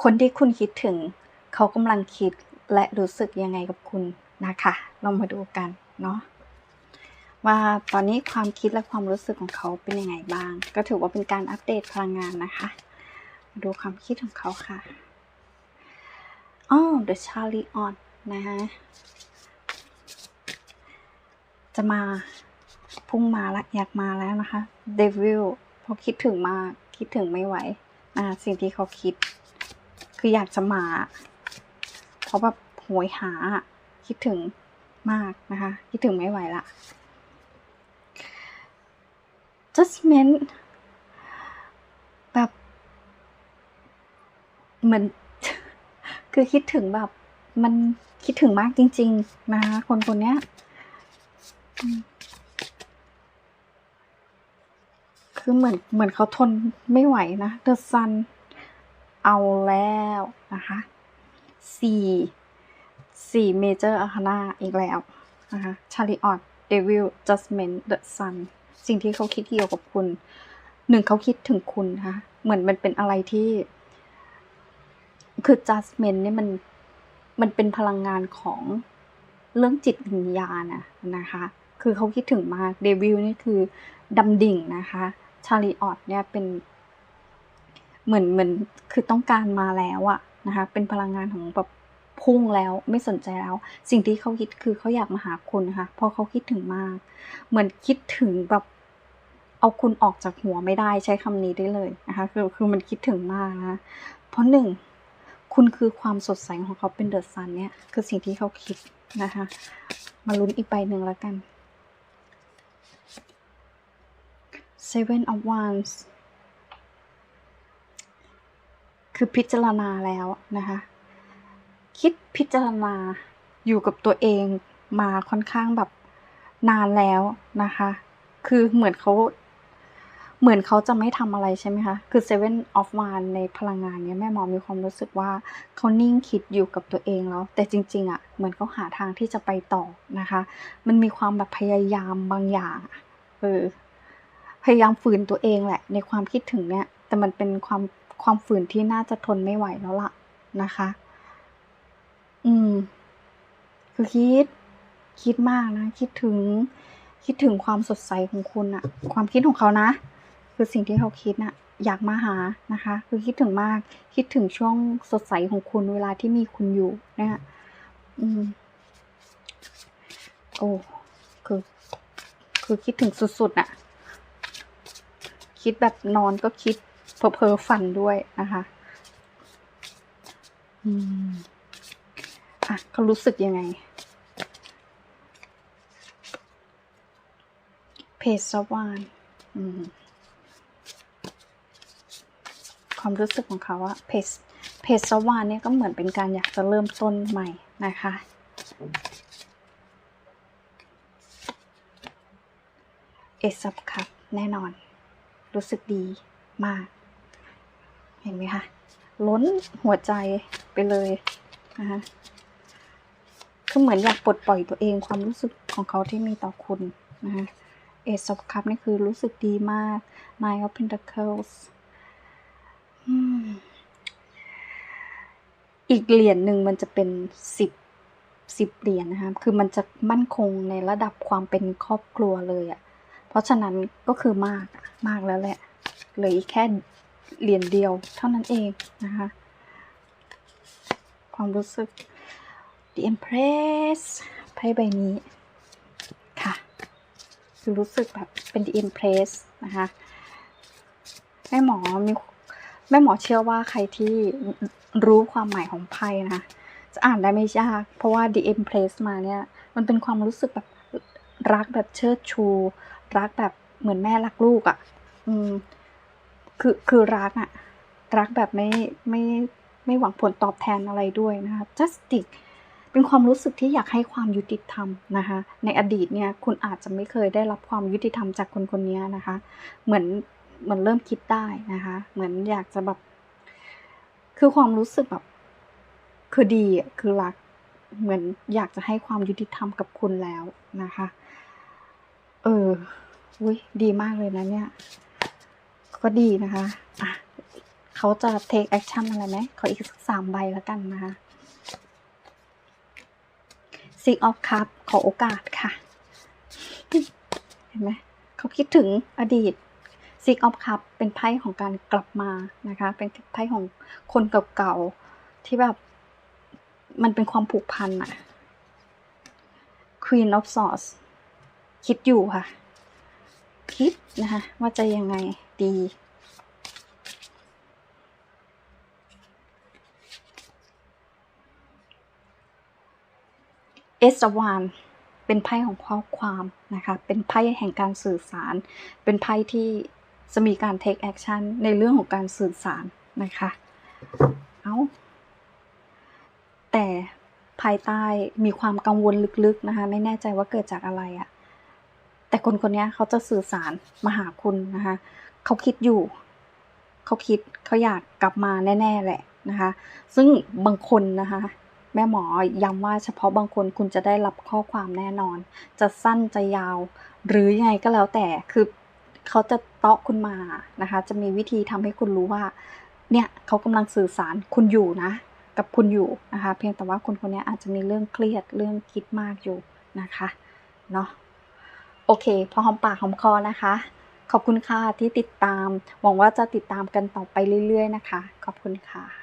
คนที่คุณคิดถึง เขากำลังคิดและรู้สึกยังไงกับคุณนะคะ เรามาดูกันเนาะว่าตอนนี้ความคิดและความรู้สึกของเขาเป็นยังไงบ้าง ก็ถือว่าเป็นการอัปเดตพลังงานนะคะ ดูความคิดของเขาค่ะอ๋อ The Charlie on นะฮะจะมาพุ่งมาละอยากมาแล้วนะคะ Devil พราะคิดถึงมากคิดถึงไม่ไหวอ่าสิ่งที่เขาคิด คืออยากจะมา เพราะแบบโหยหาคิดถึงมากนะคะ คิดถึงไม่ไหวละ judgment แบบเหมือนคือคิดถึงแบบ มันคิดถึงมากจริง ๆ นะคะคนคนเนี้ยคือเหมือนเหมือนเขาทนไม่ไหวนะ The Sun เอาแล้วนะคะสี่สี่เมเจอร์อาคานาอีกแล้วนะคะชาริออตเดวิลจัสเมนเดอะซันสิ่งที่เขาคิดเกี่ยวกับคุณหนึ่งเขาคิดถึงคุณนะคะเหมือนมันเป็นอะไรที่ คือ judgment เนี่ยมันมันเป็นพลังงานของเรื่องจิตวิญญาณนะนะคะ คือเขาคิดถึงมากเดวิลนี่คือดำดิ่งนะคะ ชาลีออตเนี่ยเป็น เหมือนเหมือนคือต้องการมาแล้วอะนะคะเป็นพลังงานของแบบพุ่งแล้วไม่สนใจแล้ว สิ่งที่เขาคิดคือเขาอยากมาหาคุณนะคะเพราะเขาคิดถึงมาก เหมือนคิดถึงแบบเอาคุณออกจากหัวไม่ได้ใช้คำนี้ได้เลยนะคะคือคือมันคิดถึงมากนะเพราะหนึ่งคุณคือความสดใสของเขาเป็นเดอะซันเนี่ยคือสิ่งที่เขาคิดนะคะมาลุ้นอีกใบหนึ่งแล้วกัน Seven of Wands คือพิจารณาแล้วนะคะ คิดพิจารณาอยู่กับตัวเองมาค่อนข้างแบบนานแล้วนะคะ คือเหมือนเขาเหมือนเขาจะไม่ทำอะไรใช่ไหมคะ คือ Seven of Wands ในพลังงานเนี้ยแม่หมอมีความรู้สึกว่าเขานิ่งคิดอยู่กับตัวเองแล้ว แต่จริง ๆอะ่ะเหมือนเขาหาทางที่จะไปต่อนะคะ มันมีความแบบพยายามบางอย่างเออพยายามฝืนตัวเองแหละ ในความคิดถึงเนี่ยแต่มันเป็นความ ความฝืนที่น่าจะทนไม่ไหวแล้วล่ะนะคะ อืม คือคิด คิดมากนะ คิดถึง คิดถึงความสดใสของคุณอะความคิดของเขานะ คือสิ่งที่เขาคิดน่ะอยากมาหานะคะ คือคิดถึงมาก คิดถึงช่วงสดใสของคุณเวลาที่มีคุณอยู่นี่ยอืม โอ้ คือ คือคิดถึงสุดๆน่ะ คิดแบบนอนก็คิด เพ้อๆฝันด้วยนะคะอืมอะเขารู้สึกยังไง เพจสวานอืมความรู้สึกของเขาอะเพจเพจสวานเนี่ยก็เหมือนเป็นการอยากจะเริ่มต้นใหม่นะคะ เอซับครับแน่นอน รู้สึกดีมาก เห็นไหมคะ ล้นหัวใจไปเลยนะคะคือเหมือนอยากปลดปล่อยตัวเองความรู้สึกของเขาที่มีต่อคุณนะคะเอซับครับนี่คือรู้สึกดีมาก Nine of Pentacles อีกเหรียญหนึ่งมันจะเป็นสิบสิบเหรียญนะคะ คือมันจะมั่นคงในระดับความเป็นครอบครัวเลยอะ่ะ เพราะฉะนั้นก็คือมากมากแล้วแหละ เลืออีกแค่ เหรียญเดียวเท่านั้นเองนะคะ ความรู้สึก The Empress ไพ่ใบนี้ค่ะคือรู้สึกแบบเป็น The Empress นะคะแม่หมอมีแม่หมอเชื่อว่าใครที่รู้ความหมายของไพ่นะจะอ่านได้ไม่ยาก เพราะว่า The Empress มาเนี่ย มันเป็นความรู้สึกแบบรักแบบเชิดชู รักแบบเหมือนแม่รักลูกอะ่ะ อืม คือคือรักอะ่ะรักแบบไม่ไม่ไม่หวังผลตอบแทนอะไรด้วยนะคะ justice เป็นความรู้สึกที่อยากให้ความยุติธรรมนะคะ ในอดีตเนี่ยคุณอาจจะไม่เคยได้รับความยุติธรรมจากคนคนนี้นะคะ เหมือนเหมือนเริ่มคิดได้นะคะ เหมือนอยากจะแบบ คือความรู้สึกแบบ คือดีคือรัก เหมือนอยากจะให้ความยุติธรรมกับคุณแล้วนะคะ เอออุ้ยดีมากเลยนะเนี่ย ก็ดีนะคะอะเขาจะ take action อะไรไหมขออีกสักสามใบแล้วกันนะคะ Six of Cup ขอโอกาสค่ะ เห็นไหมเขาคิดถึงอดีต Six of Cup เป็นไพ่ของการกลับมานะคะ เป็นไพ่ของคนเก่าๆ ที่แบบมันเป็นความผูกพันอะ Queen of Swords คิดอยู่ค่ะ คิดนะคะ ว่าจะยังไงี เอสวานเป็นไพ่ของข้อความนะคะ เป็นไพ่แห่งการสื่อสาร เป็นไพ่ที่จะมีการ take action ในเรื่องของการสื่อสารนะคะ เอาแต่ภายใต้มีความกังวลลึกๆนะคะ ไม่แน่ใจว่าเกิดจากอะไรอะแต่คนคนนี้เขาจะสื่อสารมาหาคุณนะคะ เขาคิดอยู่ เขาคิดเขาอยากกลับมาแน่ๆแหละนะคะ ซึ่งบางคนนะคะ แม่หมอย้ำว่าเฉพาะบางคนคุณจะได้รับข้อความแน่นอน จะสั้นจะยาว หรือยังไงก็แล้วแต่คือเขาจะเตาะคุณมานะคะ จะมีวิธีทำให้คุณรู้ว่า เนี่ยเขากำลังสื่อสารคุณอยู่นะ กับคุณอยู่นะคะ เพียงแต่ว่าคนคนนี้อาจจะมีเรื่องเครียดเรื่องคิดมากอยู่นะคะเนาะโอเค พอหอมปากหอมคอนะคะ ขอบคุณค่ะที่ติดตาม หวังว่าจะติดตามกันต่อไปเรื่อยๆนะคะ ขอบคุณค่ะ